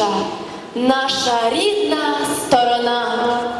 найтепліша, наша рідна сторона.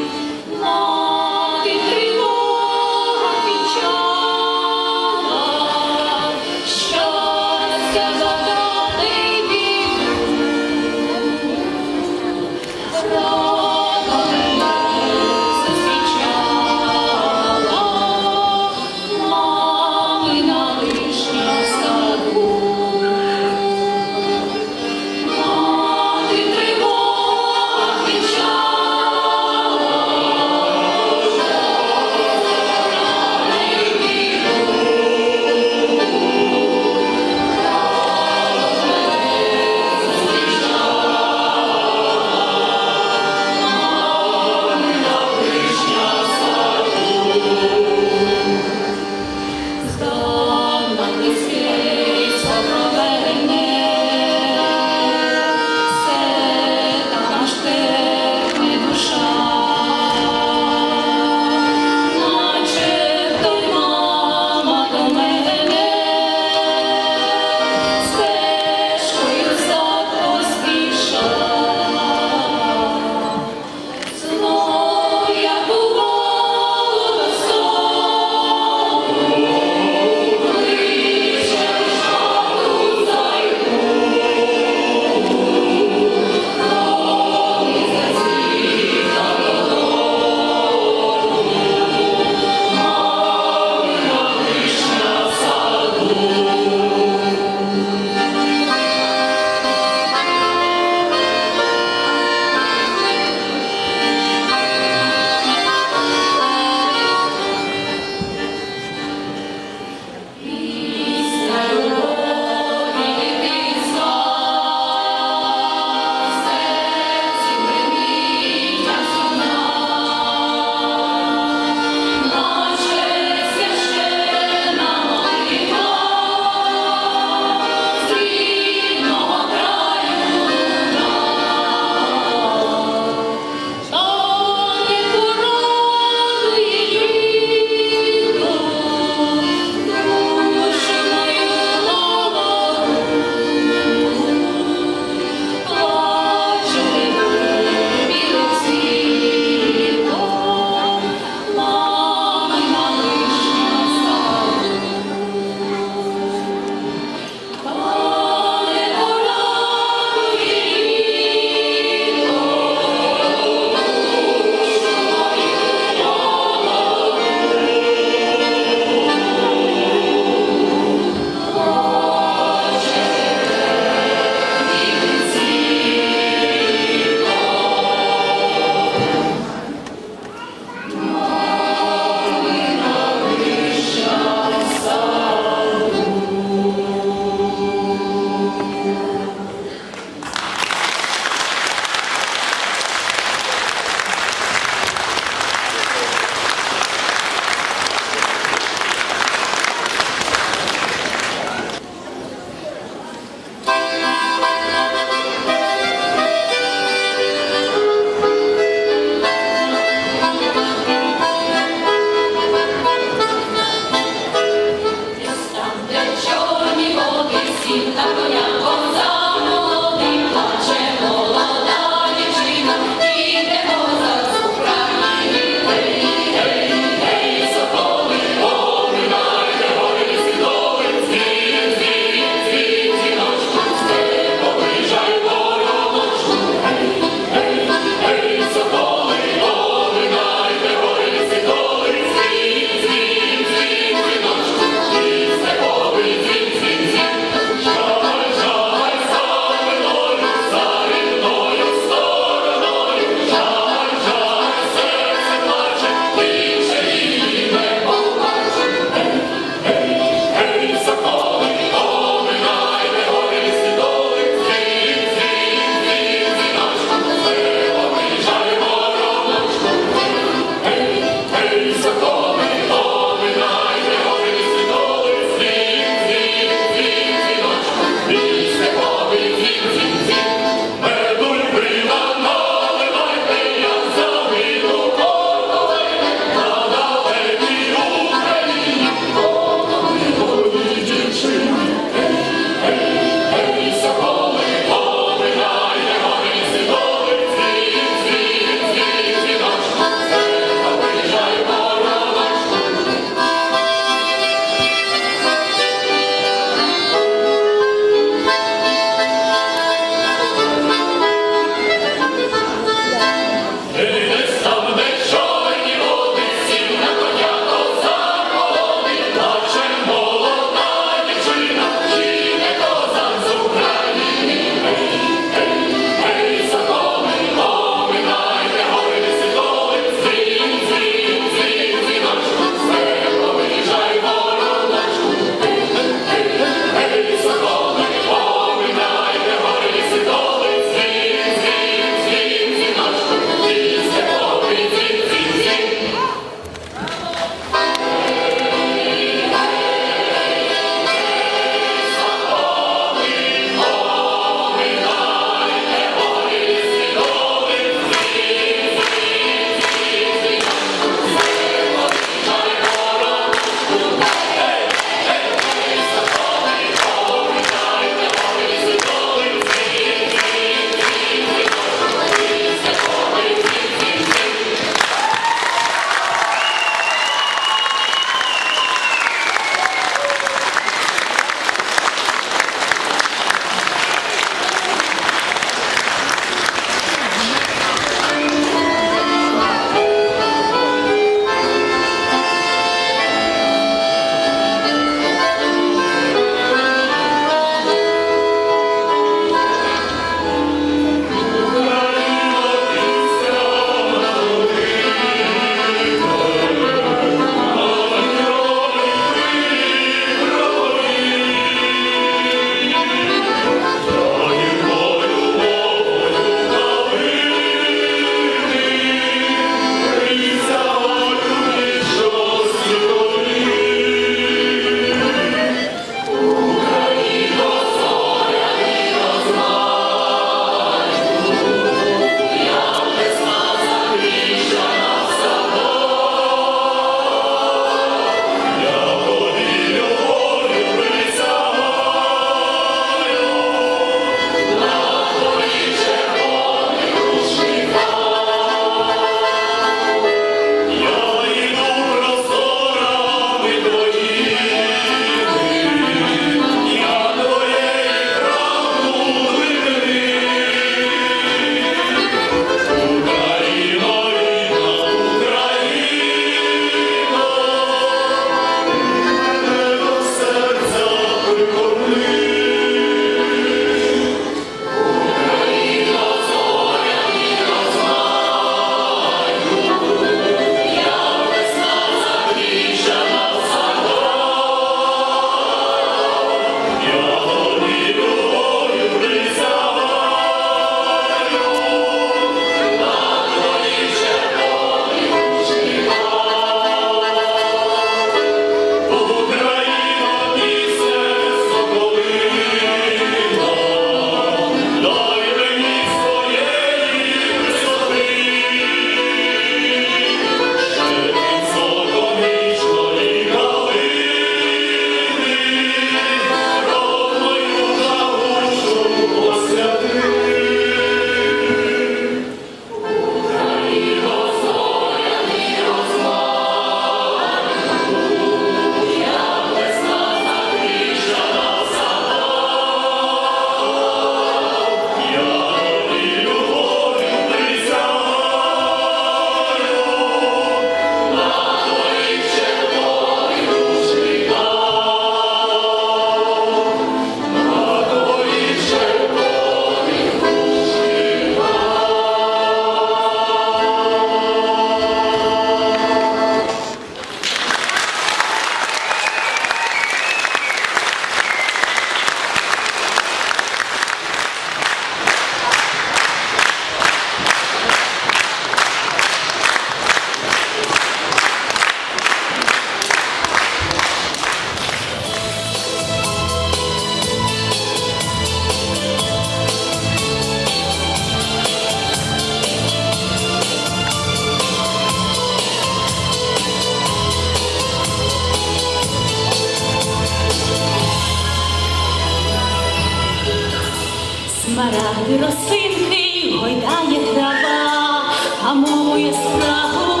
Росинки гойдає трава, а мою справу.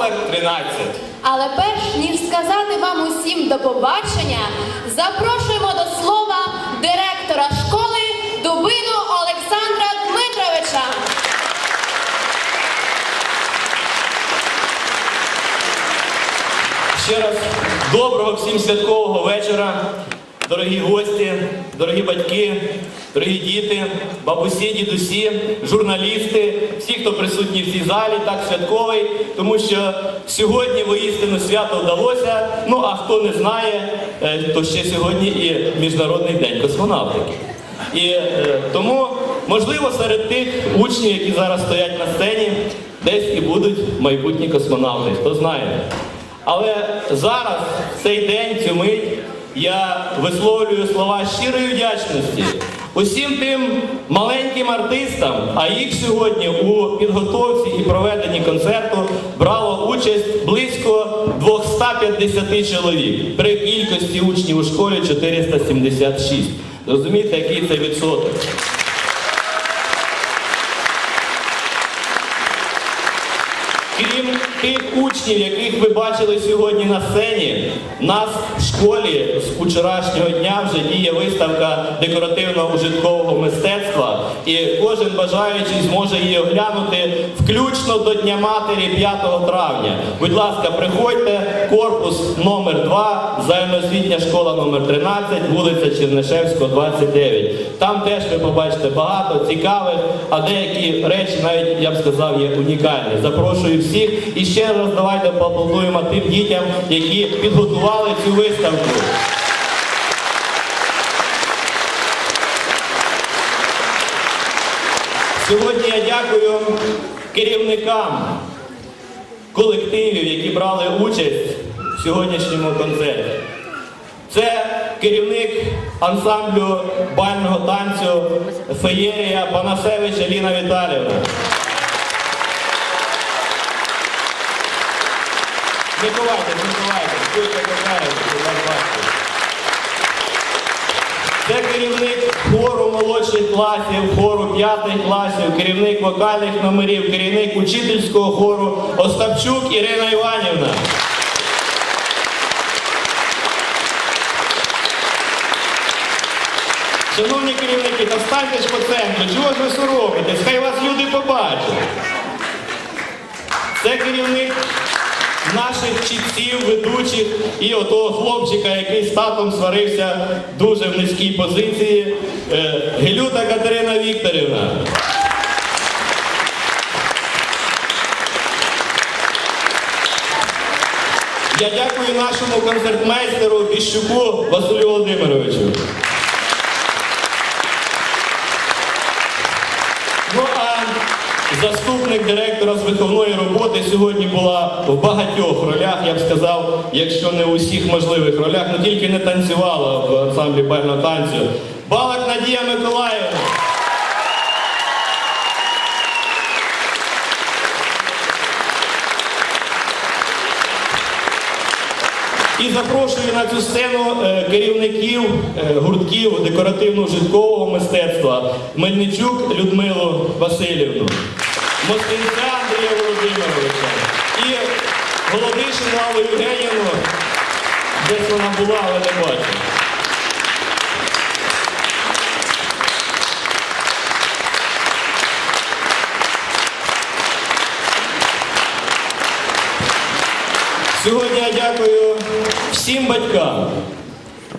номер 13. Але перш ніж сказати вам усім до побачення, запрошуємо до слова директора школи Дубину Олександра Дмитровича. Ще раз доброго всім святкового вечора, дорогі гості, дорогі батьки. Дорогі діти, бабусі, дідусі, журналісти, всі, хто присутні в цій залі, так святковий, тому що сьогодні воістину свято вдалося. Ну а хто не знає, е, то ще сьогодні і Міжнародний день космонавтики. І е, тому, можливо, серед тих учнів, які зараз стоять на сцені, десь і будуть майбутні космонавти, хто знає. Але зараз, цей день, цю мить, я висловлюю слова щирої вдячності усім тим маленьким артистам, а їх сьогодні у підготовці і проведенні концерту брало участь близько 250 чоловік при кількості учнів у школі 476. Розумієте, який це відсоток? Крім тих учнів, яких ви бачили сьогодні на сцені, у нас в школі з вчорашнього дня вже діє виставка декоративно-ужиткового мистецтва, і кожен бажаючий зможе її оглянути включно до Дня Матері 5 травня. Будь ласка, приходьте, корпус номер 2, загальноосвітня школа номер 13, вулиця Чернишевського, 29. Там теж ви побачите багато цікавих, а деякі речі навіть я б сказав є унікальні. Запрошую всіх і ще раз давайте поаплодуємо тим дітям, які підготували цю виставку. Сьогодні я дякую керівникам колективів, які брали участь в сьогоднішньому концерті. Це керівник ансамблю бального танцю Феєрія Панасевич Аліна Віталіївна. Не ховайте, будьте покарані, будь. Це керівник хору молодших класів, хору п'ятих класів, керівник вокальних номерів, керівник учительського хору Остапчук Ірина Іванівна. Шановні керівники, та станьте ж по центру, чого ж ви соромитесь? Хай вас люди побачать. Це керівник наших чітців, ведучих і отого хлопчика, який з татом сварився дуже в низькій позиції. е, Гелюта Катерина Вікторівна. Я дякую нашому концертмейстеру Біщуку Василю Володимировичу. Ну а заступник директора з виховної роботи сьогодні була в багатьох ролях, я б сказав, якщо не у всіх можливих ролях, ну тільки не танцювала в ансамблі бального танцю. Балак Надія Миколаївна. І запрошую на цю сцену е, керівників е, гуртків декоративно-житкового мистецтва Мельничук Людмилу Васильівну, Мостинця Андрія Володимировича і Голодишину Аллу Євгенівну, десь вона була, але не бачу. Сьогодні я дякую всім батькам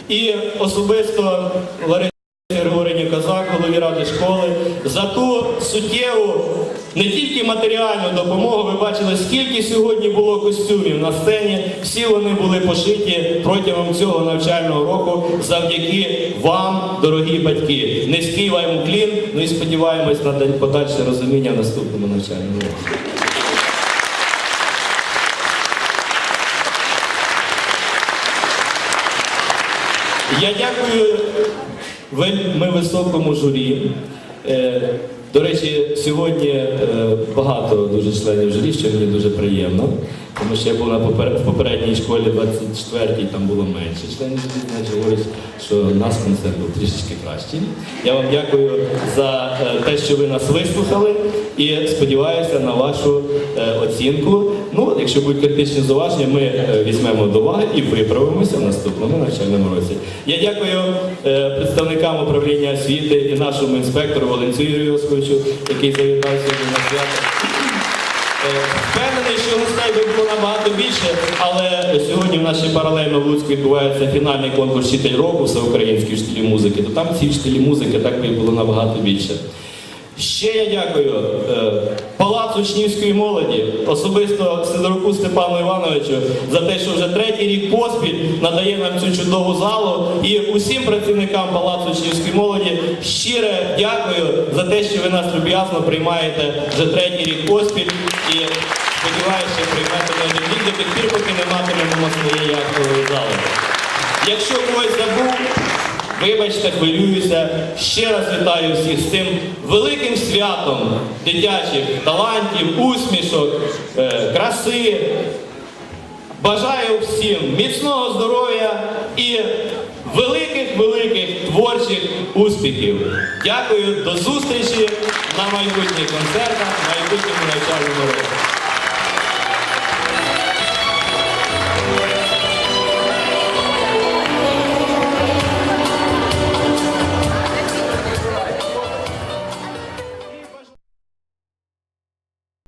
і особисто Ларисі Григорівні Казак, голові ради школи, за ту суттєву не тільки матеріальну допомогу. Ви бачили, скільки сьогодні було костюмів на сцені. Всі вони були пошиті протягом цього навчального року завдяки вам, дорогі батьки. Низький вам уклін, ну і сподіваємось на подальше розуміння наступному навчальному році. Я дякую вельми високому журі. До речі, сьогодні е, багато дуже членів журі, що мені дуже приємно. Тому що я був на попередній школі 24-й, там було менше членів журі, значить говорить, що нас концерт був трішечки кращий. Я вам дякую за е, те, що ви нас вислухали, і сподіваюся на вашу е, оцінку. Ну, якщо будуть критичні зауваження, ми е, візьмемо до уваги і виправимося в наступному навчальному році. Я дякую представникам управління освіти і нашому інспектору Валенцю Юрію Йосиповичу, який завітав сьогодні на свято. Що гостей було набагато більше, але сьогодні в нашій паралельно в Луцьку відбувається фінальний конкурс вчитель року всеукраїнські вчителі музики, то там ці вчителі музики так би було набагато більше. Ще я дякую е, Палацу учнівської молоді, особисто Сидоруку Степану Івановичу, за те, що вже третій рік поспіль надає нам цю чудову залу. І усім працівникам Палацу учнівської молоді щире дякую за те, що ви нас люб'язно приймаєте вже третій рік поспіль. Сподіваюся, приймете не один до тих пір, поки не матимемо своєї актової зали. Якщо когось забув, вибачте, хвилююся. Ще раз вітаю всіх з цим великим святом дитячих талантів, усмішок, е, краси. Бажаю всім міцного здоров'я і великих-великих творчих успіхів. Дякую, до зустрічі на майбутніх концертах, майбутньому навчальному році.